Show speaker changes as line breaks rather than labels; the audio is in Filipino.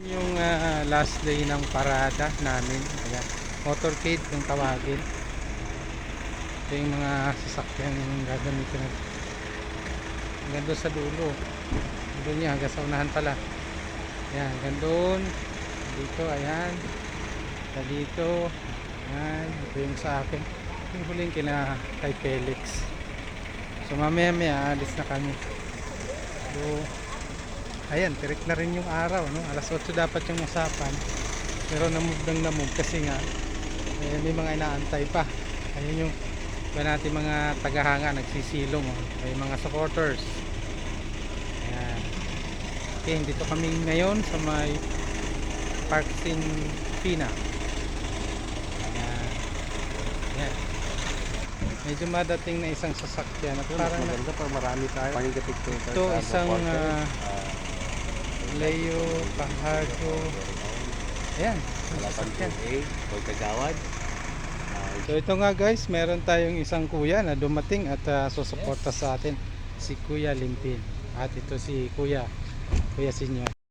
Yung ah, last day ng parada namin. Ayan. Motorcade kung tawagin. Ito yung mga sasakyan yung gagamitin natin. Hanggang sa dulo. Doon niya, hanggang sa unahan pala. Ayan, hanggang. Dito, ayan. Sa dito. Ayan, ito yung sa akin. Yung huling kina kay Felix. So mamaya maya alis na kami. So, ayan, tirik na rin yung araw. No? Alas 8 dapat yung usapan. Pero namove ng namove kasi nga eh, may mga inaantay pa. Ayun yung ba natin mga tagahanga nagsisilong. Oh. May mga supporters. Ayan. Okay, dito kami ngayon sa may Park Sin Pina. Ayan. Ayan. Medyo madating na isang sasakyan at parang na,
maganda pa marami tayo.
Ito
sa
isang
supporter.
Leo Pajardo. Ayan, sasakyan.
Boy Kagawad. Ah,
So ito nga guys, meron tayong isang kuya na dumating at uh, susuporta sa atin. Si Kuya Limpin. At ito si Kuya, Kuya Sinyo.